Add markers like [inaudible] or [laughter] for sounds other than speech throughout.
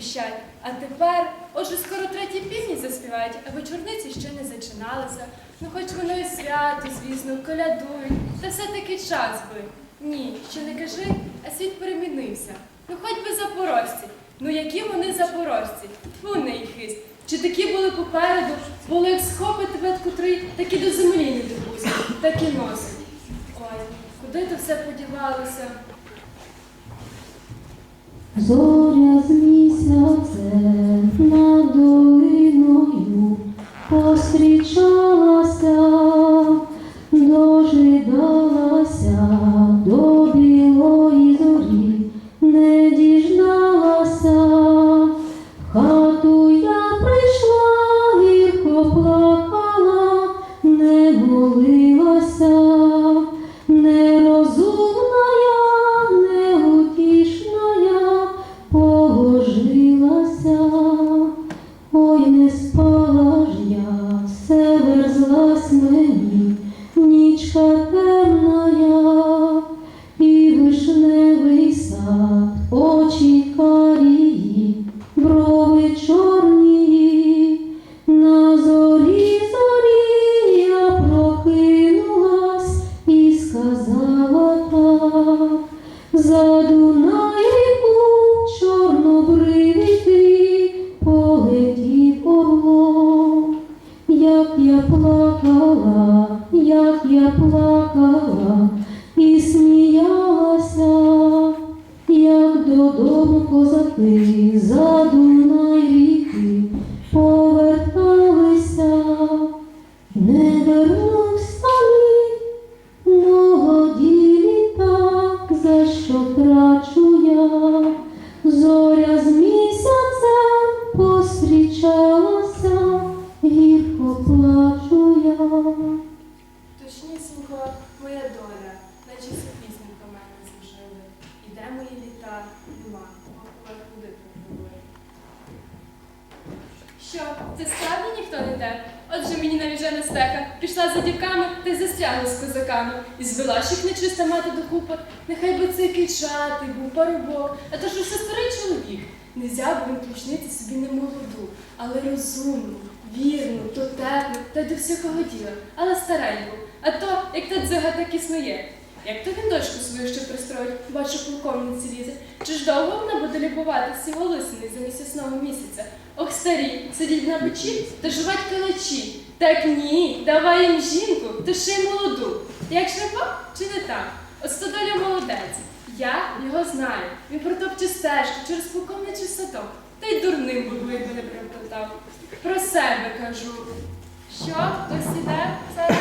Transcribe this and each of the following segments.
тріщать. А тепер, отже, скоро треті півні заспівають, а вечорниці ще не зачиналися. Ну, хоч воно і свято, звісно, колядують, та все-таки час би. Ні, що не кажи, а світ перемінився. Ну, хоч би запорожці. Ну, які вони запорожці? На їх хист. Чи такі були попереду, були як схопи тебе котрий, так і до землі не допустять, так і носить. Ой, куди то все подівалося? Зоря з плакала і сміялася, як додому козаки за Дунай ріки поверталися, не вернусь мої? Нема. Що, це справді ніхто не йде? Отже мені навіжена стеха, пішла за дівками та й застрягла з козаками. І звела їх нечиста мати докупи. Нехай би це кичати був парубок, а то ж усе старий чоловік. Не взяв би він ключниці собі не молоду, але розумну, вірну, дотепну та й до всякого діла, але стареньку. А то, як та дзига так існує. Як то він дочку свою ще пристроїть, бачу, полковниці лізе. Чи ж довго вона буде любуватися лисини за місяцного місяця? Ох, старі, сидіть на печі та жувать калачі. Так ні, давай їм жінку, та ще й молоду. Як шляпа чи не так? От стодоля молодець. Я його знаю. Він протопче стежку через полковничий садок. Та й дурним якби не приплетав. Про себе кажу. Що, хтось іде? Зараз.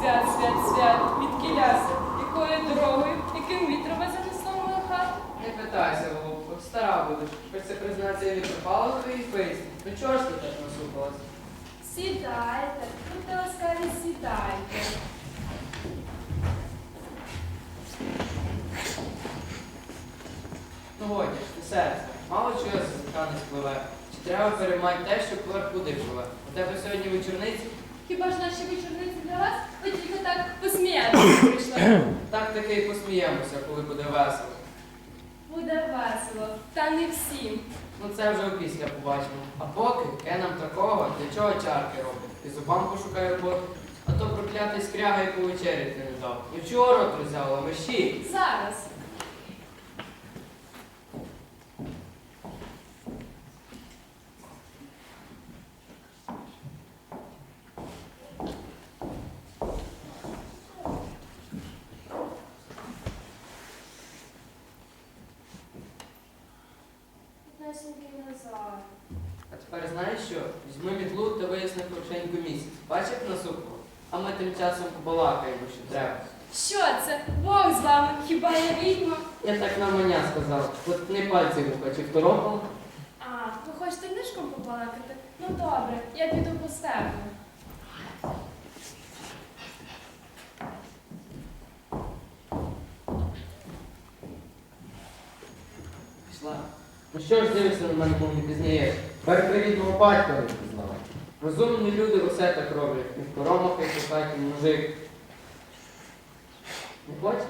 Свят, свят, свят, від кіляси, якою дорогою, яким вітром вас занесло мою хату? Не питайся, голубко, стара будеш. Хоч це признатися від пропало в твоїй писні. Ну чого ж ти так насупилась? Сідайте, будьте ласкаві, сідайте. Ну годі ж, ти серце. Мало чого з не спливе. Чи треба переймати те, що поверх куди? У тебе сьогодні вечорниці? Хіба ж наші вечорниці для вас? Так посміятися прийшла. [coughs] Так таки і посміємося, коли буде весело. Буде весело, та не всім. Ну це вже опісля побачимо. А поки я нам такого, для чого чарки робить? І зубам пошукай роботу. А то проклятий скряга, і вечеряти не дав. І вчора рот роззяла. Зараз. Піднесенький назад. А тепер знаєш що? Візьми мітлу та виясни хорошенько місяць. Бач, як насупило? А ми тим часом побалакаємо, що треба. Що це? Бог з вами, хіба я відьма? Я так на маня сказав, от не пальці вухо, чи второпав? А, ви хочете нишком побалакати? Ну добре, я піду по степу. Пішла. Ну що ж дивишся на мене, мов не пізнаєш? Тепер рідного батька не пізнала. Розумні люди усе так роблять. І в коромах, і в хаті мужик. Не хочеш?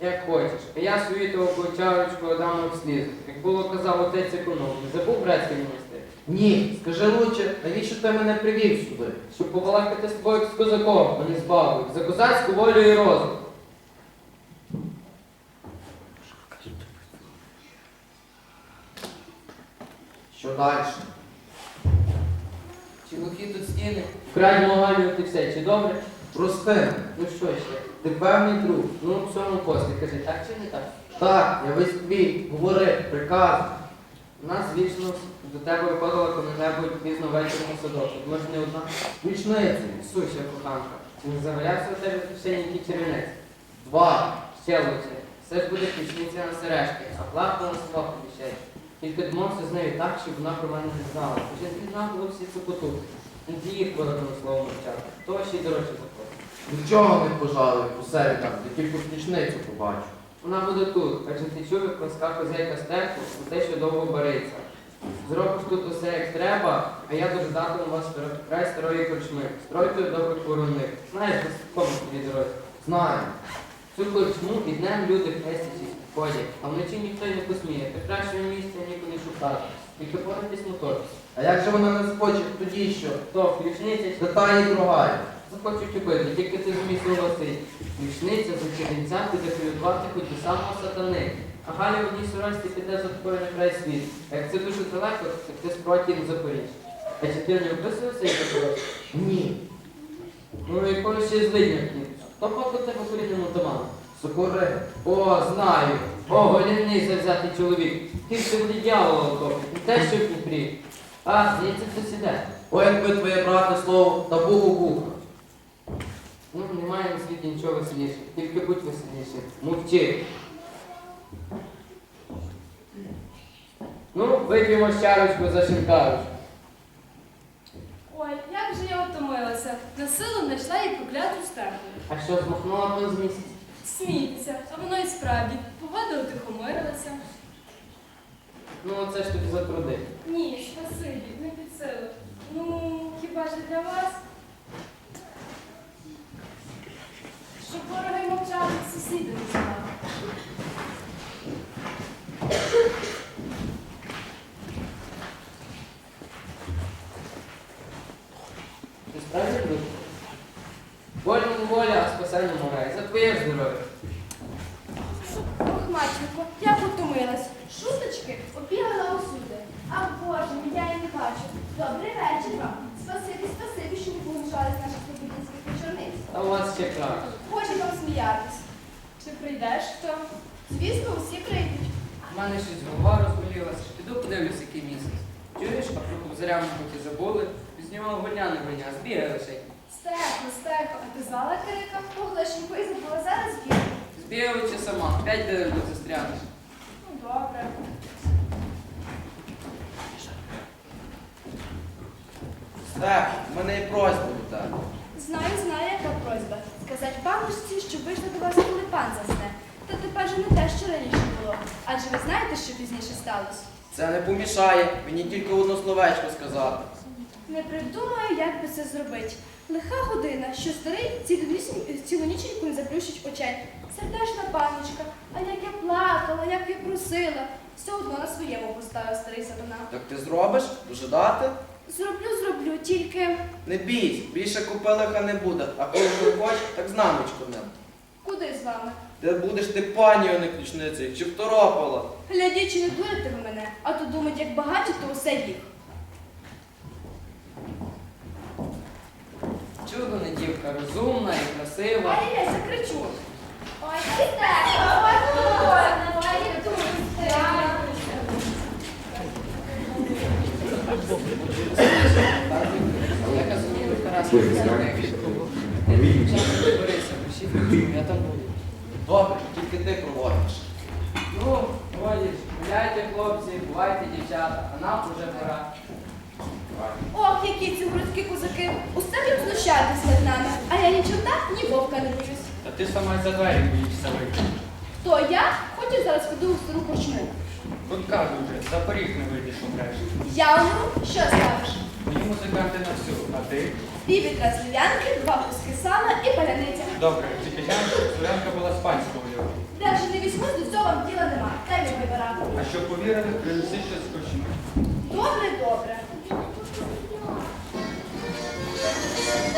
Як хочеш. А я свою того чарочку дам в слід. Як було казав отець економ, не забув братський монастир. Ні, скажи лучше, навіщо ти мене привів сюди? Щоб побалакати з тобою з козаком, а не з бабою. За козацьку волю і розум. Що далі? Чи глухі тут стіни? Вкрадь могалювати все, чи добре? Прости. Ну що ще? ти певний друг. Ну, в цьому послі, кажи, так чи не так? Так, я весь твій, говори, приказ. У нас вічно до тебе виходила коли-небудь пізно на садок. Може не одна? Вічниці. Суся, коханка. Чи не завалявся у тебе священникий червінець? Два. Ще лучше. Все ж буде ключниця на сережки, а плата на слово обіщає. Тільки домовся з нею так, щоб вона про мене не знала. Вже пізнав було всі цукоту. Не їх одним словом мовчати. То ще й дорожче заплатить. Нічого не пожалуй, усе я тільки ключницю побачу. Вона буде тут, адже ти чув, як ласка хозяйка стеху, за те, що довго бореться. Зробиш тут усе як треба, а я дожидатиму вас край старої корчми, стройкою добрих воронних. Знаєш, по кому тобі дорозі. Знаю. Цю корчму і днем люди хрестячись ходять, а вночі ніхто й не посміє, та кращого місця нікуди шукати. Тільки порадись мотор. А як же вона не захоче, тоді що? То ключниця Та та її другая. захочуть убити, тільки ти зумій согласись. Ключниця за черенця піде полюбувати хоч до самого сатани. А Галя в одній сорочці піде за тобою на край світ. Як це дуже далеко, так ти спроті запоріж. А чи ти не вписувався і такого? Ні. Ну якого ще злидня. То поки тебе корінним отаманом. Сокори. О, знаю. О, голівний завзятий чоловік. Тільки воді дьявола утопить, не те, що в Дніпрі. А, здається, хтось іде. Ой, якби твоє брате слово та Богу вуха. Ну, немає на світі нічого веселіше. Тільки будь веселіше. Мовчи. Ну, вип'ємо чарочку за шинкарочку. Ой, як же я втомилася. На силу знайшла їй прокляту стеху. А що, змахнула б з місяць? Сміється, а воно і справді. Погода утихомирилася. Ну, оце ж тобі за труди. Ні, спасибі, не під силу. Ну, хіба ж для вас? Щоб вороги мовчали, сусіди не знали. Ти справді друг? Вольному а спасенному. За твоє здоров'я. Ох, матінко, я потомилась. Шуточки обігала усюди. А Боже, мій, я і не бачу. Добрий вечір вам. Спасибі, спасибі, що ви поважали з наших слободинських вечорниць. А у вас ще краще. Хочу вам сміятись. Чи прийдеш хто? Звісно, усі прийдуть. У мене щось голова розболілася. Піду подивлюсь, який місяць. Чуєш, а про кобзарями поки забули. З нього гульня не гульня, збігали ще. Стехо, стехо, а ти звала Кирика? Оглашенько і забула зараз бігти. Збігали чи сама, п'ять дерев застрянеш. Ну, добре. Стеф, в мене є просьба до тебе. Знаю, знаю, яка просьба. Сказать панночці, що вийшла до вас, коли пан засне. Та тепер же не те, що раніше було. Адже ви знаєте, що пізніше сталося. Це не помішає, мені тільки одно словечко сказати. Не придумаю, як би це зробити. Лиха година, що старий цілоніченьку не заплющить очей. Сердешна панночка, а як я плакала, як я просила. Все одно на своєму поставив старий сатана. Так ти зробиш? Дожидати? Зроблю, зроблю, тільки Не бійся, більше купелиха не буде, а коли хочеш, так знамечко ним. куди з вами? Ти будеш ти пані, а не ключницею, чи второпала. Глядіть, чи не дурите ви мене, а то думають, як багаті, то усе їх. Чудо не дівка, розумна і красива. А я закричу. Ой, Я казав, Тарас, борися, пишіть, я там буду. Добре, тільки ти проводиш. Ну, ходиш, гуляйте, хлопці, бувайте, дівчата, а нам уже пора. Які ці городські козаки. Усе їм знущатись над нами. А я ні чорта, ні вовка не боюсь. Та ти сама за двері боїшся вийти. То я хочу зараз піду у стару корчму. Кажу вже, за поріг не вийдеш умреш. Я умру, що скажеш? Мої музиканти на всю, а ти? Піввідра слив'янки, два куски сала і паляниця. Добре, глянь, щоб Солянка була з панського льоду. Де що повірили, принеси щось скучне. Добре, добре. Ой,